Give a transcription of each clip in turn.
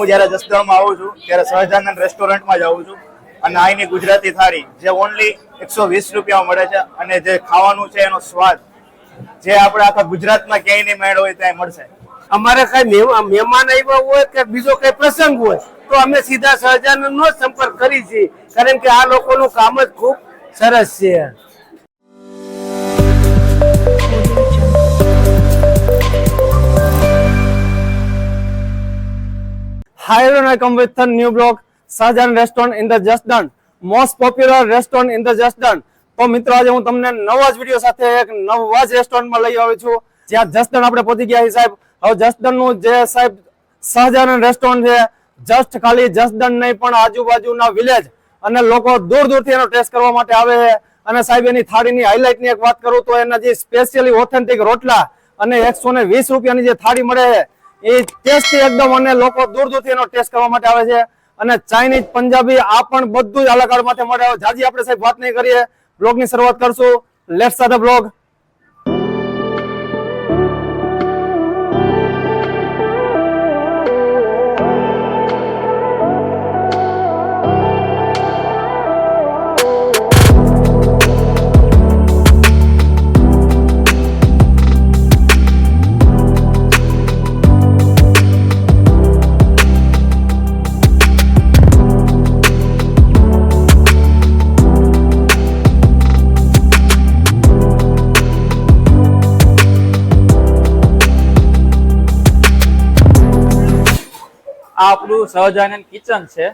હું જ્યારે જસદણમાં આવું છું, ત્યારે સહજાનંદ રેસ્ટોરન્ટમાં જ આવું છું. અને અહીંની ગુજરાતી થાળી, જે ઓનલી એકસો વીસ રૂપિયામાં મળે છે અને જે ખાવાનું છે એનો સ્વાદ, જે આપણે આખા ગુજરાતમાં ક્યાંય નહીં મેળ હોય ત્યાં મળશે. અમારે કઈ મહેમાન આવ્યા હોય કે બીજો કઈ પ્રસંગ હોય, તો અમે સીધા સહજાનંદ નો જ સંપર્ક કરી છીએ. કારણ કે આ લોકોનું કામ જ ખૂબ સરસ છે. Hi everyone, welcome with a new blog, Sajan Restaurant in the Just Done, most popular restaurant in the Just Done. તો મિત્રો આજે હું તમને નવા જ વીડિયો સાથે એક નવા જ રેસ્ટોરન્ટમાં લઈ આવ્યો છું. જ્યાં જસદણ આપણે પહોંચી ગયા છીએ સાહેબ. હવે જસદણનું જે સાહેબ સહજાનંદ રેસ્ટોરન્ટ છે જસ્ટ ખાલી જસદણ નહીં પણ આજુબાજુના વિલેજ અને લોકો દૂર દૂરથી એનો ટેસ્ટ કરવા માટે આવે છે. અને સાહેબ એની થાળીની હાઇલાઇટની એક વાત કરું તો એના જે સ્પેશિયલી ઓથેન્ટિક રોટલા અને એકસો ને વીસ રૂપિયાની જે થાળી મળે છે એ ટેસ્ટી એકદમ અને લોકો દૂર દૂરથી એનો ટેસ્ટ કરવા માટે આવે છે. અને ચાઇનીઝ પંજાબી આ પણ બધું જ અલગ માટે મળે જાજી આપણે સાહેબ વાત નહીં કરીએ. બ્લોગની શરૂઆત કરશું. Left the blog Sahajanand kitchen છે.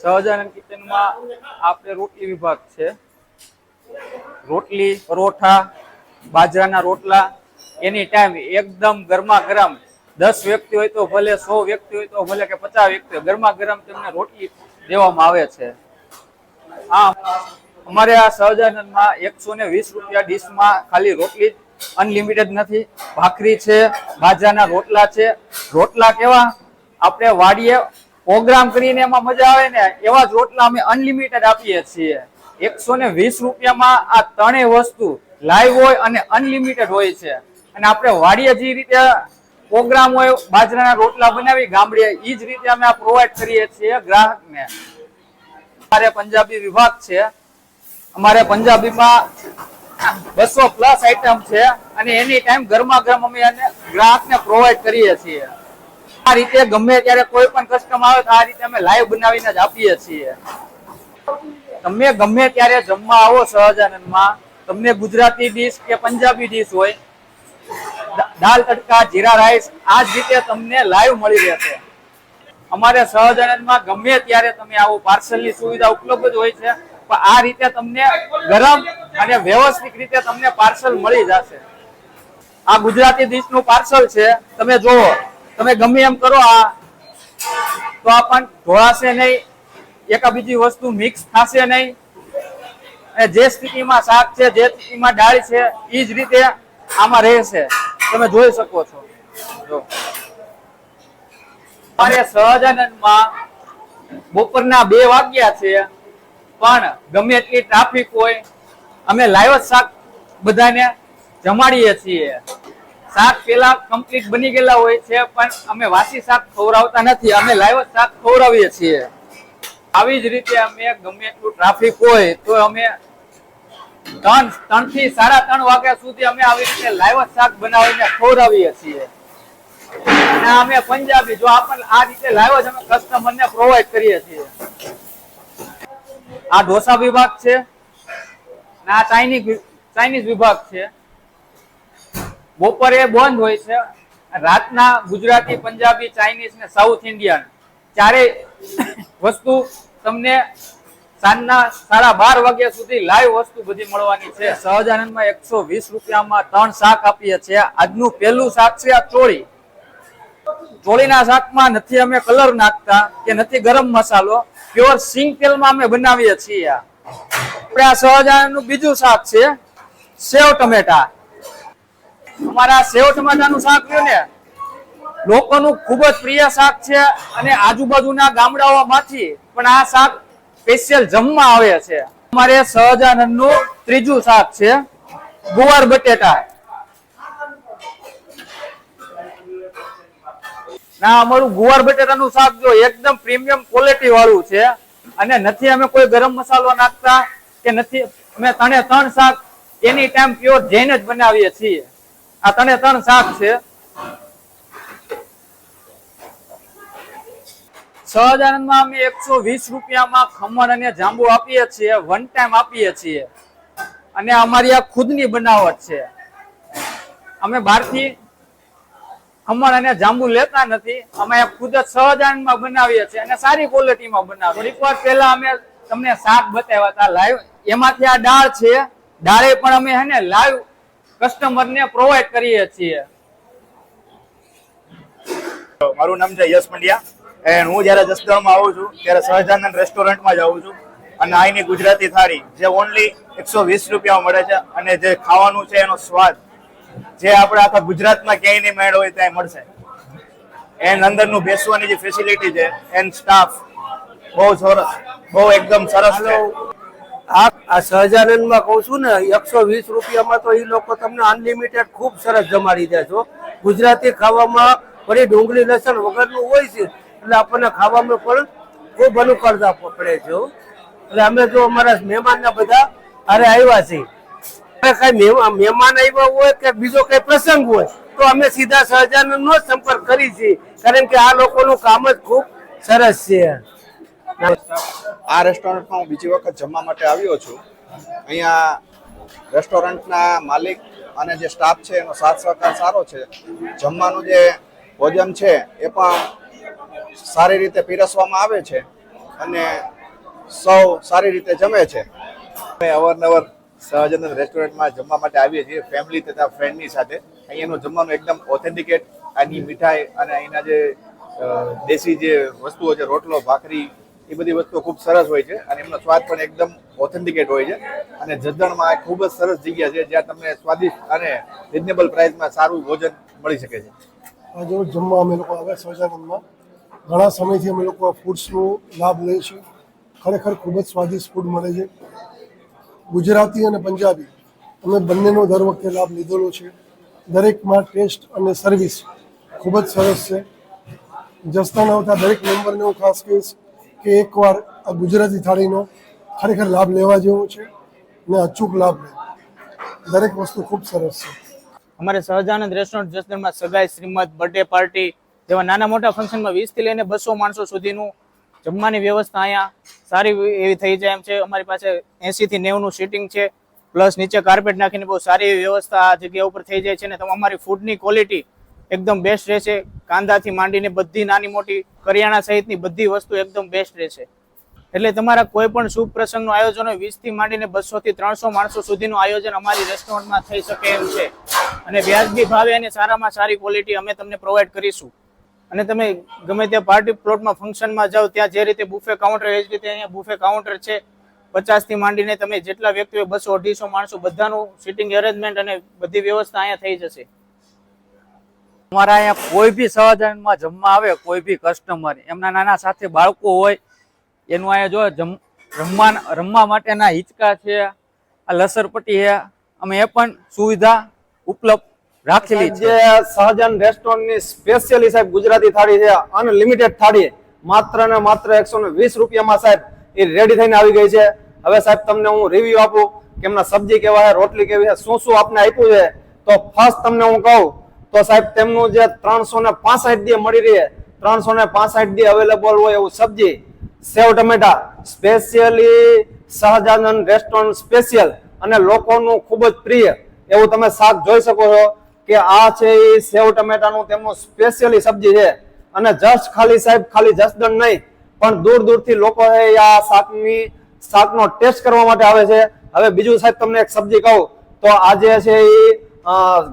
સહજાનંદ કિચનમાં આપણે રોટલી વિભાગ છે. રોટલી, પરોઠા, બાજરાના રોટલા, એની ટાઈમ એકદમ ગરમા ગરમ દસ વ્યક્તિ હોય તો ભલે સો વ્યક્તિ હોય તો ભલે કે પચાસ વ્યક્તિ હોય ગરમા ગરમ તેમને રોટલી દેવામાં આવે છે. આ અમારે આ સહજાનંદમાં એકસો ને વીસ રૂપિયા ડીશમાં ખાલી રોટલી અનલિમિટેડ નથી. ભાખરી છે, બાજરાના રોટલા છે. રોટલા કેવા? આપણે વાડીએ પ્રોગ્રામ કરીને એમાં મજા આવે ને એવા જ રોટલા અમે અનલિમિટેડ આપીએ છીએ. એકસો ને વીસ રૂપિયામાં આ ત્રણેય વસ્તુ લાઈવ હોય અને અનલિમિટેડ હોય છે. અને આપણે વાડીએ જે રીતે પ્રોગ્રામ હોય, બાજરાના રોટલા બનાવી ગામડીએ એ જ રીતે અમે પ્રોવાઈડ કરીએ છીએ ગ્રાહકને. અમારે પંજાબી વિભાગ છે. અમારે પંજાબીમાં બસો પ્લસ આઈટમ છે અને એની ટાઈમ ગરમા ગરમ અમે ગ્રાહકને પ્રોવાઈડ કરીએ છીએ. આ રીતે ગમે ત્યારે કોઈ પણ કસ્ટમ આવે તો આ રીતે અમે લાઈવ બનાવીને જ આપીએ છીએ. તમે ગમે ત્યારે જમવા આવો સહજાનંદમાં તમને ગુજરાતી ડીશ કે પંજાબી ડીશ હોય દાલ તડકા, જીરા રાઈસ આ જ રીતે તમને લાઈવ મળી રહેશે. અમારે સહજાનંદમાં ગમે ત્યારે તમે આવો, પાર્સલની સુવિધા ઉપલબ્ધ હોય છે, પણ આ રીતે તમને ગરમ અને વ્યવસ્થિત રીતે તમને પાર્સલ મળી જશે. આ ગુજરાતી ડીશનું પાર્સલ છે, તમે જોવો તમે ગમે એમ કરો આ, તો આ પણ ઢોળાશે નહીં, એકા બીજી વસ્તુ મિક્સ થશે નહીં. જે સ્થિતિમાં શાક છે, જે સ્થિતિમાં દાળ છે એ જ રીતે આમાં રહેશે. તમે જોઈ શકો છો. સહજાનંદમાં બપોરના બે વાગ્યા છે, પણ ગમે એટલી ટ્રાફિક હોય, અમે લાઈવ શાક બધાને, જમાડીએ છીએ. શાક પેલા કમ્પ્લીટ બની ગયેલા હોય છે, પણ અમે વાસી શાક ખવડાવતા નથી. અમે લાઈવ શાક ખવડાવીએ છીએ. આવી જ રીતે અમે ગમે એટલું ટ્રાફિક હોય તો અમે ત્રણ ત્રણથી સાડા ત્રણ વાગ્યા સુધી અમે આવી રીતે લાઈવ શાક બનાવીને ખવડાવીએ છીએ. અને અમે પંજાબી, જો આપણને આ રીતે લાઈવ જ અમે કસ્ટમરને પ્રોવાઈડ કરીએ છીએ. આ ઢોસા વિભાગ છે અને ચાઇનીઝ ચાઇનીઝ વિભાગ છે. બપોરે બંધ હોય છે. રાતના ગુજરાતી, પંજાબી, ચાઇનીઝ ને સાઉથ ઇન્ડિયન ચારે વસ્તુ તમને સાંજના સાડા બાર વાગ્યા સુધી લાઈવ વસ્તુ બધી મળવાની છે. સહજાનંદમાં એકસો વીસ રૂપિયામાં ત્રણ શાક આપીએ છીએ. આજનું પહેલું શાક છે આ ચોળી. ચોળીના શાકમાં નથી અમે કલર નાખતા કે નથી ગરમ મસાલો. પ્યોર સિંગ તેલમાં અમે બનાવીએ છીએ. આપણે આ સહજાનંદનું બીજું શાક છે. સેવ ટમેટા. અમારા સેવ ટમેટાનું શાક રહ્યું ને લોકોનું ખૂબ જ પ્રિય શાક છે અને આજુબાજુના ગામડાઓમાંથી પણ આ શાક સ્પેશિયલ જમવા આવે છે. અમારે સહજાનંદનું ત્રીજું શાક છે, ગુવાર બટેટા. ના, અમારું ગુવાર બટેટાનું શાક જો એકદમ પ્રીમિયમ ક્વોલિટી વાળું છે અને નથી અમે કોઈ ગરમ મસાલો નાખતા કે નથી, અમે ત્રણે ત્રણ શાક એની ટાઈમ પ્યોર જૈન જ બનાવીએ છીએ. આ ત્રણે ત્રણ શાક છે. સહજાનંદમાં અમે એકસો વીસ રૂપિયામાં ખમણ અને જાંબુ આપીએ છીએ વન ટાઈમ આપીએ છીએ. અને અમારી આ ખુદની બનાવટ છે. અમે બહારથી ખમણ અને જાંબુ લેતા નથી, અમે ખુદ જ સહજાનંદમાં બનાવીએ છીએ અને સારી ક્વોલિટીમાં બનાવીએ થોડીક વાર પહેલા અમે તમને શાક બતાવ્યા હતા, લાઈવ. એમાંથી આ દાળ છે. દાળે પણ અમે હે ને, લાઈવ કસ્ટમરને પ્રોવાઈડ કરીએ છીએ. મારું નામ છે યશ પંડ્યા એન્ડ હું જ્યારે જસદણમાં આવું છું ત્યારે સહજાનંદ રેસ્ટોરન્ટમાં જ આવું છું. અને અહીંની ગુજરાતી થાળી જે ઓનલી એકસો વીસ રૂપિયા મળે છે અને જે ખાવાનું છે એનો સ્વાદ જે આપણે આખા ગુજરાતમાં ક્યાંય નહીં મેળ હોય ત્યાં મળશે. એન્ડ અંદરનું બેસવાની જે ફેસિલિટી છે એન્ડ સ્ટાફ બહુ સરસ બહુ એકદમ સરસ છે. આ સહજાનંદમાં કહું છું ને, એકસો વીસ રૂપિયામાં તો એ લોકો તમને અનલિમિટેડ ખૂબ સરસ જમાડી દે છો ગુજરાતી ખાવામાં ફરી ડુંગળી, લસણ વગરનું હોય છે, એટલે આપણને ખાવામાં પણ ખૂબ અનુકૂળતા પડે છે એટલે અમે જો અમારા મહેમાનના બધા અરે આવ્યા છે કઈ મહેમાન આવ્યા હોય કે બીજો કઈ પ્રસંગ હોય, તો અમે સીધા સહજાનંદ નો જ સંપર્ક કરી છીએ, કારણ કે આ લોકોનું કામ જ ખૂબ સરસ છે. આ રેસ્ટોરન્ટમાં હું બીજી વખત જમવા માટે આવ્યો છું. અહીંયા રેસ્ટોરન્ટના માલિક અને જે સ્ટાફ છે, એનો સાથ સહકાર સારો છે. જમવાનું જે ભોજન છે, એ પણ સારી રીતે પીરસવામાં આવે છે અને સૌ સારી રીતે જમે છે. અમે અવારનવાર સહજનંદ રેસ્ટોરન્ટમાં જમવા માટે આવીએ છીએ ફેમિલી તથા ફ્રેન્ડની સાથે. અહીંયાનું જમવાનું એકદમ ઓથેન્ટિકેટ આની મીઠાઈ અને અહીંના જે દેશી જે વસ્તુઓ છે, રોટલો, ભાખરી એ બધી વસ્તુઓ ખૂબ સરસ હોય છે અને એમનો સ્વાદ પણ એકદમ ઓથેન્ટિકેટ હોય છે. અને જસદણમાં આ ખૂબ જ સરસ જગ્યા છે જ્યાં તમને સ્વાદિષ્ટ અને રિઝનેબલ પ્રાઇસમાં સારું ભોજન મળી શકે છે. આજે જો જમવા અમે લોકો આવ્યા સહજાનંદમાં ઘણા સમયથી અમે લોકો આ ફૂડ્સનો લાભ લઈએ છીએ ખરેખર ખૂબ જ સ્વાદિષ્ટ ફૂડ મળે છે. ગુજરાતી અને પંજાબી. અમે બંનેનો દર વખતે લાભ લીધેલો છે. દરેકમાં ટેસ્ટ અને સર્વિસ ખૂબ જ સરસ છે. જસદણ આવતા દરેક મેમ્બરને હું ખાસ કહીશ કે એકવાર આ ગુજરાતી થાળીનો ખરેખર લાભ લેવા જેવો છે અને અચૂક લાભ લે. દરેક વસ્તુ ખૂબ સરસ છે. અમારે સહજાનંદ રેસ્ટોરન્ટ જસદણમાં સગાઈ શ્રીમદ બર્થડે પાર્ટી જેવા નાના મોટા ફંક્શનમાં વીસથી લઈને બસો માણસો સુધીનું જમવાની વ્યવસ્થા અહીંયા સારી એવી થઈ જાય એમ છે. અમારી પાસે એંશીથી નેવુંનું સીટિંગ છે. પ્લસ નીચે કાર્પેટ નાખીને બહુ સારી એવી વ્યવસ્થા આ જગ્યા ઉપર થઈ જાય છે અને અમારી ફૂડની ક્વોલિટી એકદમ બેસ્ટ રહેશે. કાંદાથી માંડીને બધી નાની મોટી કરિયાણા સહિતની બધી વસ્તુ એકદમ બેસ્ટ રહેશે. એટલે તમારા કોઈ પણ શુભ પ્રસંગનું આયોજન હોય, વીસથી માંડીને બસોથી ત્રણસો માણસો સુધીનું આયોજન અમારી રેસ્ટોરન્ટમાં થઈ શકે એમ છે. અને વ્યાજબી ભાવે અને સારામાં સારી ક્વોલિટી અમે તમને પ્રોવાઈડ કરીશું. અને તમે ગમે તે પાર્ટી પ્લોટમાં ફંક્શનમાં જાઓ, ત્યાં જે રીતે બુફે કાઉન્ટર એ જ રીતે અહીંયા બુફે કાઉન્ટર છે. પચાસથી માંડીને તમે જેટલા વ્યક્તિઓ બસો અઢીસો માણસો બધાનું સિટિંગ એરેન્જમેન્ટ અને બધી વ્યવસ્થા અહીંયા થઈ જશે. અમારા અહીંયા કોઈ બી સહજાનંદમાં જમવા આવે, કોઈ બી કસ્ટમર એમના નાના સાથે બાળકો હોય, એનું અહીંયા જો જમ, રમવા રમવા માટેના હિંચકા છે, આ લસરપટ્ટી છે, અમે એ પણ સુવિધા ઉપલબ્ધ રાખેલી છે. સહજાન રેસ્ટોરન્ટની સ્પેશિયલી સાહેબ ગુજરાતી થાળી છે અનલિમિટેડ થાળી, માત્ર ને માત્ર એકસો ને વીસ રૂપિયામાં સાહેબ એ રેડી થઈને આવી ગઈ છે. હવે સાહેબ તમને હું રિવ્યુ આપું કે એમના સબ્જી કેવા છે, રોટલી કેવી છે, શું શું આપને આપ્યું છે, તો ફર્સ્ટ તમને હું કહું તો સાહેબ, તેમનું જે ત્રણસો ને પાસઠ દી મળી રહે ત્રણસો ને પાસઠ દી અવેલેબલ હોય એવું સબ્જી. સેવ ટમેટા સ્પેશિયલી સહજાનંદ રેસ્ટોરન્ટ સ્પેશિયલ અને લોકોનું ખૂબ જ પ્રિય, એવું તમે શાક જોઈ શકો છો કે આ છે એ સેવ ટમેટાનું તેમનું સ્પેશિયલી સબ્જી છે. અને જસ્ટ ખાલી સાહેબ, ખાલી જસદણ નહીં, પણ દૂર દૂરથી લોકો છે આ શાકની, શાકનો ટેસ્ટ કરવા માટે આવે છે. હવે બીજું સાહેબ તમને એક સબ્જી કહું, તો આજે છે એ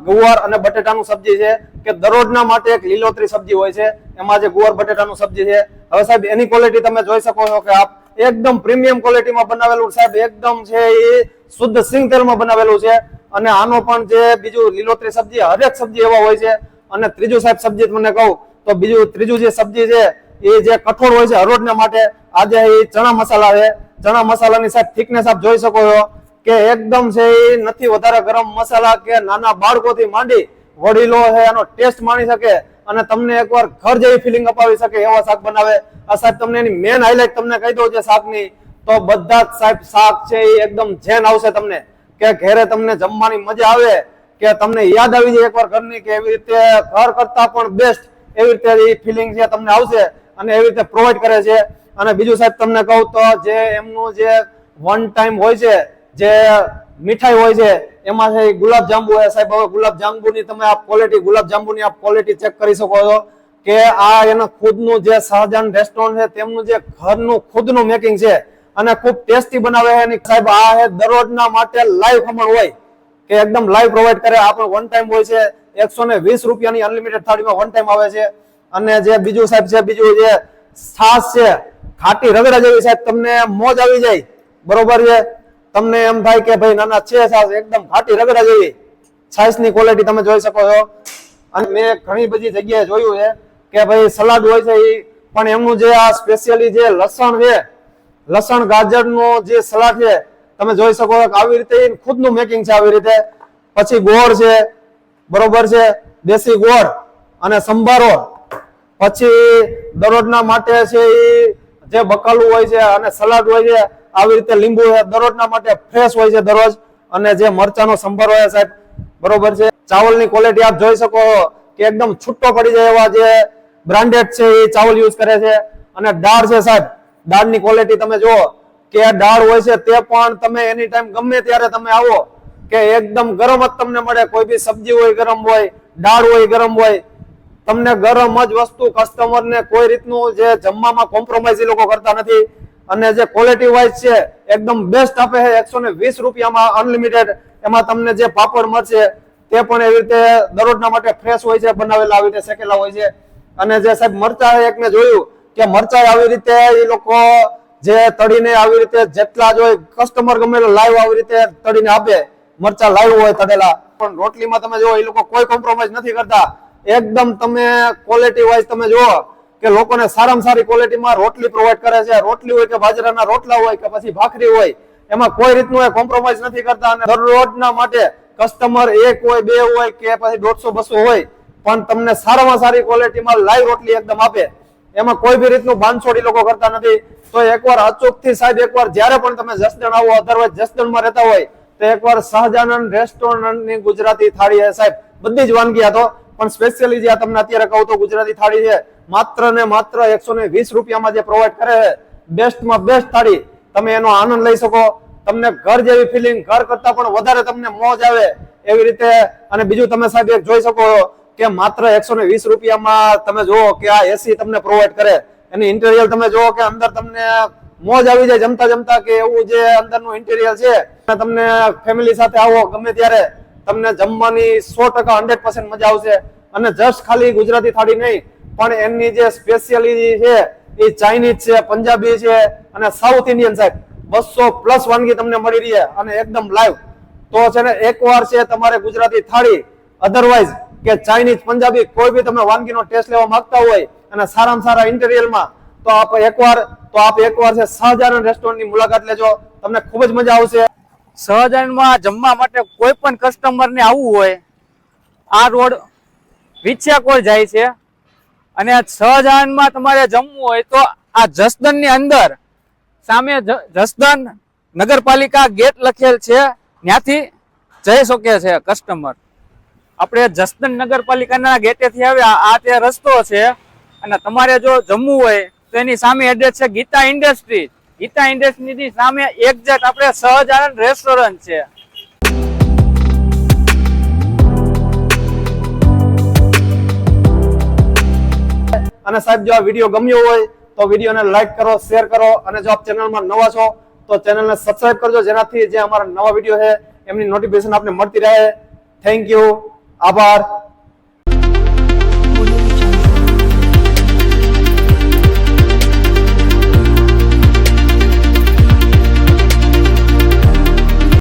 ગુવાર અને બટેટાનું સબ્જી છે કે દરરોજના માટે એક લીલોતરી સબ્જી હોય છે. એમાં જે ગુવાર બટેટાનું સબ્જી છે. હવે સાહેબ, એની ક્વોલિટી તમે જોઈ શકો છો કે આપ એકદમ પ્રીમિયમ ક્વોલિટીમાં બનાવેલું સાહેબ, એકદમ છે એ શુદ્ધ સિંગ તેલમાં બનાવેલું છે. અને આનો પણ જે બીજું લીલોતરી સબ્જી, હરેક સબ્જી એવા હોય છે. અને ત્રીજું સાહેબ, સબ્જી મને કહું, તો બીજું, ત્રીજું જે સબ્જી છે, એ જે કઠોળ હોય છે હરોજના માટે, આજે એ ચણા મસાલા છે. ચણા મસાલાની સાહેબ થિકનેસ આપ જોઈ શકો છો. કે એકદમ છે એ નથી વધારે ગરમ મસાલા કે નાના બાળકોથી માંડી વડીલો છે એનો ટેસ્ટ માણી શકે અને તમને એકવાર ઘર જેવી ફિલિંગ અપાવી શકે એવા શાક બનાવે. આ સાહેબ તમને એની મેન હાઇલાઇટ તમને કહી દઉં છે શાકની, તો બધા જ સાહેબ શાક છે એ એકદમ જેન આવશે તમને. કે ઘેરે તમને જમવાની મજા આવે, કે તમને યાદ આવી જાય એકવાર ઘરની કે એવી રીતે ઘર કરતા પણ બેસ્ટ એવી રીતે એ ફિલિંગ છે તમને આવશે અને એવી રીતે પ્રોવાઈડ કરે છે. અને બીજું સાહેબ તમને કહું તો જે એમનું જે વન ટાઈમ હોય છે જે મીઠાઈ હોય છે એમાં છે ગુલાબ જાંબુ હોય. સાહેબ, હવે ગુલાબ જાંબુની તમે આ ક્વોલિટી ગુલાબ જાંબુની આ ક્વોલિટી ચેક કરી શકો છો કે આ એનું ખુદનું જે શાહજહાન રેસ્ટોરન્ટ છે, તેમનું જે ઘરનું ખુદનું મેકિંગ છે અને ખૂબ ટેસ્ટી બનાવે છે. અને સાહેબ, આ છે દરરોજના માટે લાઈવ ખમણ હોય કે એકદમ લાઈવ પ્રોવાઈડ કરે. આપણે વન ટાઈમ હોય છે. એકસો ને વીસ રૂપિયાની અનલિમિટેડ થાળીમાં વન ટાઈમ આવે છે. અને જે બીજું સાહેબ છે, બીજું જે છાશ છે, ખાટી રગડા જેવી સાહેબ, તમને મોજ આવી જાય. બરોબર છે? તમને એમ થાય કે ભાઈ નાના છે સાસ, એકદમ ફાટી રગડા જેવી. છાશની ક્વોલિટી તમે જોઈ શકો છો. અને મેં ઘણી બધી જગ્યાએ જોયું છે કે ભાઈ સલાડ હોય છે એ પણ એમનું જે આ સ્પેશિયલી જે લસણ છે, લસણ ગાજરનું જે સલાડ છે, તમે જોઈ શકો છો આવી રીતે ખુદનું મેકિંગ છે આવી રીતે. પછી ગોળ છે, બરોબર છે, દેશી ગોળ અને સંભારો. પછી દરરોજના માટે છે એ જે બકાલું હોય છે અને સલાડ હોય છે આવી રીતે લીંબુ દરરોજના માટે ફ્રેશ હોય છે દરરોજ. અને જે મરચાનો સંભાર હોય સાહેબ, બરોબર છે. ચાવલની ક્વોલિટી આપ જોઈ શકો કે એકદમ છૂટો પડી જાય એવા જે બ્રાન્ડેડ છે એ ચાવલ યુઝ કરે છે. અને દાળ છે સાહેબ, દાળની ક્વોલિટી તમે જુઓ કે દાળ હોય છે તે પણ તમે એની ટાઈમ ગમે ત્યારે તમે આવો કે એકદમ ગરમ જ તમને મળે, કોઈ બી સબ્જી હોય ગરમ હોય, દાળ હોય ગરમ હોય, તમને ગરમ જ વસ્તુ કસ્ટમર ને કોઈ રીતનું જે જમવામાં કોમ્પ્રોમાઇઝ લોકો કરતા નથી. અને જે ક્વોલિટી વાઇઝ છે, એકદમ બેસ્ટ આપે છે, એકસો ને વીસ રૂપિયામાં અનલિમિટેડ એમાં તમને જે પાપડ મળશે, તે પણ એવી રીતે દરરોજના માટે ફ્રેશ હોય છે, બનાવેલા આવી રીતે શેકેલા હોય છે. અને જે સાહેબ મરચા એક મેં જોયું કે મરચા આવી રીતે એ લોકો જે તળીને આવી રીતે જેટલા જ કસ્ટમર ગમે લાઈવ આવી રીતે તળીને આપે, મરચા લાઈવ હોય તળેલા. પણ રોટલીમાં તમે જુઓ, એ લોકો કોઈ કોમ્પ્રોમાઇઝ નથી કરતા. એકદમ તમે ક્વોલિટી વાઇઝ તમે જુઓ કે લોકોને સારામાં સારી ક્વોલિટીમાં રોટલી પ્રોવાઈડ કરે છે. રોટલી હોય કે બાજરાના રોટલા હોય કે પછી ભાખરી હોય, એમાં કોઈ રીતનું એ કોમ્પ્રોમાઇઝ નથી કરતા અને દરરોજના માટે કસ્ટમર એક હોય, બે હોય કે પછી દોઢસો, બસો હોય, પણ તમને સારામાં સારી ક્વોલિટીમાં લાઈવ રોટલી એકદમ આપે. એમાં કોઈ બી રીતનું બાંધછોડી લોકો કરતા નથી. તો એકવાર અચૂકથી સાહેબ, એકવાર જ્યારે પણ તમે જસદણ આવો અધરવાઇઝ જસદણમાં રહેતા હોય, તો એકવાર સહજાનંદ રેસ્ટોરન્ટની ગુજરાતી થાળી છે સાહેબ. બધી જ વાનગી હતો પણ સ્પેશિયલી જે આ તમને અત્યારે કહું તો ગુજરાતી થાળી છે. માત્ર ને માત્ર એકસો ને વીસ રૂપિયામાં જે પ્રોવાઈડ કરે છે બેસ્ટમાં બેસ્ટ થાળી, તમે એનો આનંદ લઈ શકો. તમને ઘર જેવી ફિલિંગ ઘર કરતા પણ વધારે તમને મોજ આવે એવી રીતે. અને બીજું તમે સાહેબ એક જોઈ શકો કે માત્ર એકસો ને વીસ રૂપિયામાં તમે જુઓ કે આ એસી તમને પ્રોવાઈડ કરે. એની ઇન્ટેરિયર તમે જુઓ કે અંદર તમને મોજ આવી જાય જમતા જમતા કે એવું જે અંદરનું ઇન્ટેરિયર છે. તમને ફેમિલી સાથે આવો ગમે ત્યારે, તમને જમવાની સો ટકા હંડ્રેડ મજા આવશે. અને જસ્ટ ખાલી ગુજરાતી થાળી નહીં પણ એમની જે સ્પેશિયલી છે, એ ચાઇનીઝ છે પંજાબી છે અને સાઉથ ઇન્ડિયન સાહેબ બસો પ્લસ વાનગી તમને મળી રહી છે અને એકદમ લાઈવ તો છે ને એકવાર છે તમારે ગુજરાતી થાળી. અધરવાઇઝ કે ચાઇનીઝ પંજાબી કોઈ બી તમે વાનગીનો ટેસ્ટ લેવા માંગતા હોય અને સારામાં સારા ઇન્ટેરિયરમાં તો આપ એકવાર, તો આપ એકવાર છે સહજાનંદ રેસ્ટોરન્ટની મુલાકાત લેજો. તમને ખૂબ જ મજા આવશે. સહજાનંદમાં જમવા માટે કોઈ પણ કસ્ટમર ને આવવું હોય, આ રોડ વિછ્યાકોર જાય છે. અને સહજાનમાં તમારે જમવું હોય તો આ જસદનની અંદર સામે જસદન નગરપાલિકા ગેટ લખેલ છે. ત્યાંથી જઈ શકે છે કસ્ટમર આપણે જસદન નગરપાલિકાના ગેટેથી આવ્યા આ તે રસ્તો છે. અને તમારે જો જમવું હોય, તો એની સામે એડ્રેસ છે ગીતા ઇન્ડસ્ટ્રી ગીતા ઇન્ડસ્ટ્રીની સામે એક્ઝેક્ટ આપણે સહજ આનંદ રેસ્ટોરન્ટ છે. અને સાહેબ, જો આ વીડિયો ગમ્યો હોય તો વિડીયોને લાઈક કરો શેર કરો અને જો આપ ચેનલમાં નવા છો તો ચેનલને સબસ્ક્રાઇબ કરજો, જેનાથી જે અમારા નવા વીડિયો છે, એમની નોટિફિકેશન આપને મળતી રહે. થેન્ક યુ આભાર.